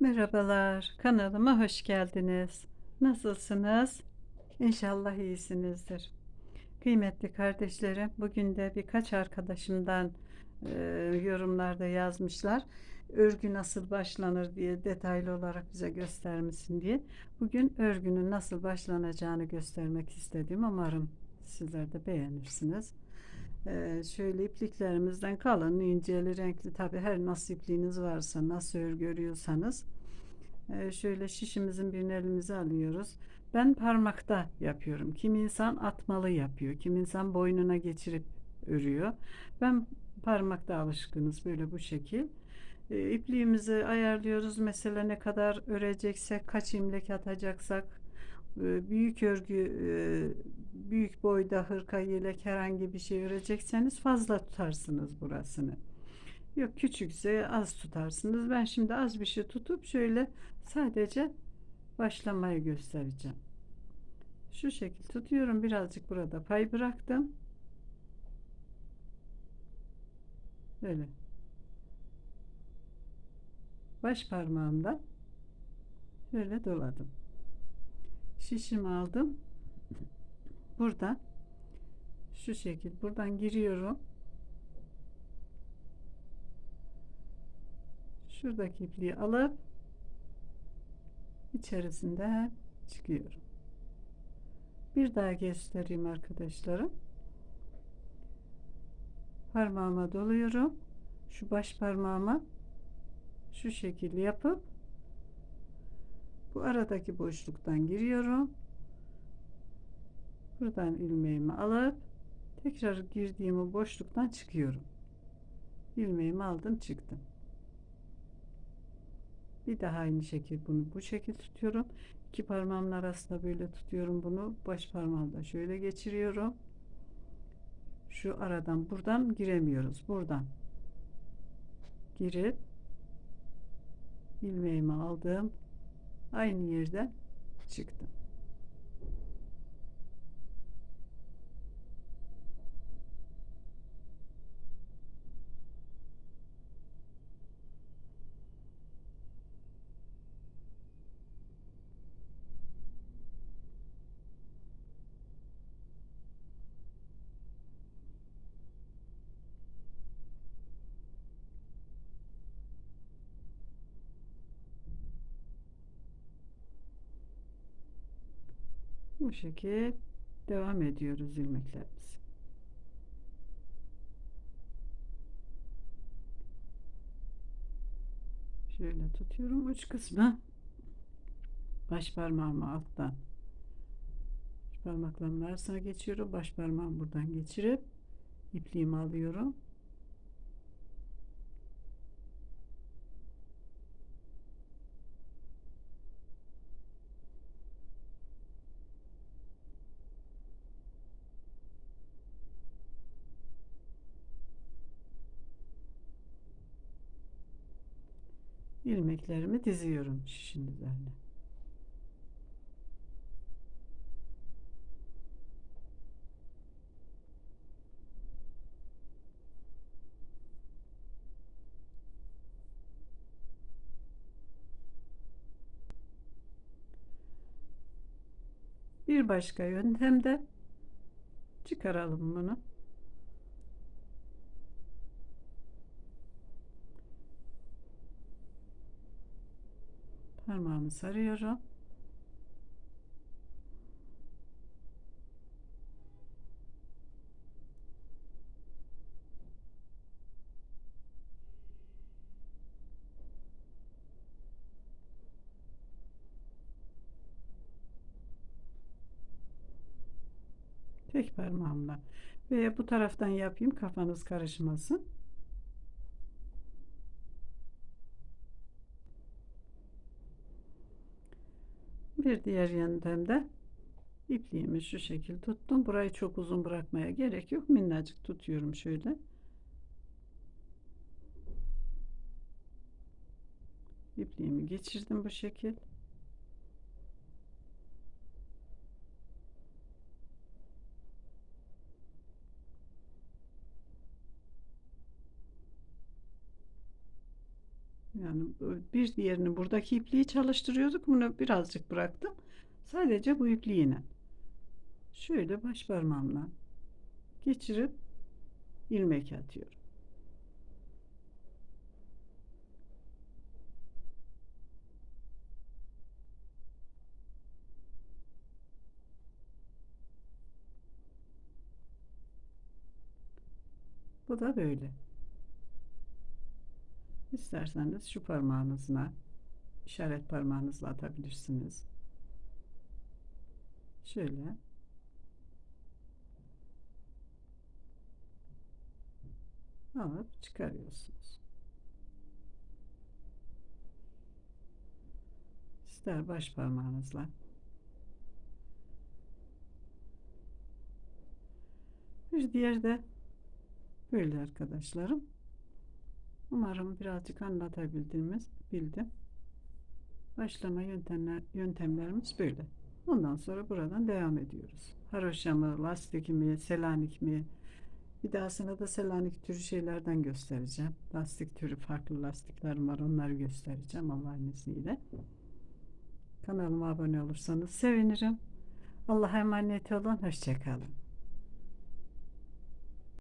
Merhabalar, kanalıma hoş geldiniz. Nasılsınız? İnşallah iyisinizdir. Kıymetli kardeşlerim, bugün de birkaç arkadaşımdan e, yorumlarda yazmışlar. Örgü nasıl başlanır diye detaylı olarak bize göstermişsin diye. Bugün örgünün nasıl başlanacağını göstermek istedim. Umarım sizler de beğenirsiniz. E, şöyle ipliklerimizden kalın, inceli, renkli tabi her nasıl ipliğiniz varsa, nasıl örgü örüyorsanız ee, şöyle şişimizin birini elimize alıyoruz. Ben parmakta yapıyorum. Kim insan atmalı yapıyor. Kim insan boynuna geçirip örüyor. Ben parmakta alışkınız böyle bu şekil. E, ipliğimizi ayarlıyoruz. Mesela ne kadar öreceksek, kaç imlek atacaksak, büyük örgü, e, büyük boyda hırka, yelek herhangi bir şey örecekseniz fazla tutarsınız burasını. Yok küçükse az tutarsınız. Ben şimdi az bir şey tutup şöyle sadece başlamayı göstereceğim. Şu şekil tutuyorum. Birazcık burada pay bıraktım. Böyle. Baş parmağımda şöyle doladım. Şişimi aldım. Burada şu şekil buradan giriyorum. şuradaki ipliği alıp içerisinde çıkıyorum. Bir daha göstereyim arkadaşlarım. Parmağıma doluyorum. Şu baş parmağıma şu şekilde yapıp bu aradaki boşluktan giriyorum. Buradan ilmeğimi alıp tekrar girdiğim boşluktan çıkıyorum. İlmeğimi aldım çıktım. Bir daha aynı şekil bunu bu şekil tutuyorum. İki parmağımın arasında böyle tutuyorum bunu. Baş parmağımda şöyle geçiriyorum. Şu aradan buradan giremiyoruz. Buradan girip ilmeğimi aldım. Aynı yerden çıktım. Bu şekil devam ediyoruz ilmeklerimiz. Şöyle tutuyorum uç kısmı baş parmağımı alttan parmaklarımın arasına geçiyorum. Baş parmağımı buradan geçirip ipliğimi alıyorum. İlmeklerimi diziyorum şişin üzerine. Bir başka yöntemde çıkaralım bunu. Parmağımı sarıyorum. Tek parmağımla veya bu taraftan yapayım kafanız karışmasın. Bir diğer yöntemde ipliğimi şu şekil tuttum. Burayı çok uzun bırakmaya gerek yok. Minnacık tutuyorum şöyle. İpliğimi geçirdim bu şekil. Yani bir diğerini buradaki ipliği çalıştırıyorduk. Bunu birazcık bıraktım. Sadece bu ipliğine. Şöyle baş parmağımla geçirip ilmek atıyorum. Bu da böyle. İsterseniz şu parmağınızla işaret parmağınızla atabilirsiniz. Şöyle alıp çıkarıyorsunuz. İster baş parmağınızla bir diğer de böyle arkadaşlarım. Umarım birazcık anlatabildiğimiz bildim. Başlama yöntemler, yöntemlerimiz böyle. Ondan sonra buradan devam ediyoruz. Haroşa mı, lastik mi, selanik mi? Bir dahasına da selanik türü şeylerden göstereceğim. Lastik türü farklı lastiklerim var. Onları göstereceğim Allah'ın izniyle. Kanalıma abone olursanız sevinirim. Allah'a emanet olun. Hoşçakalın.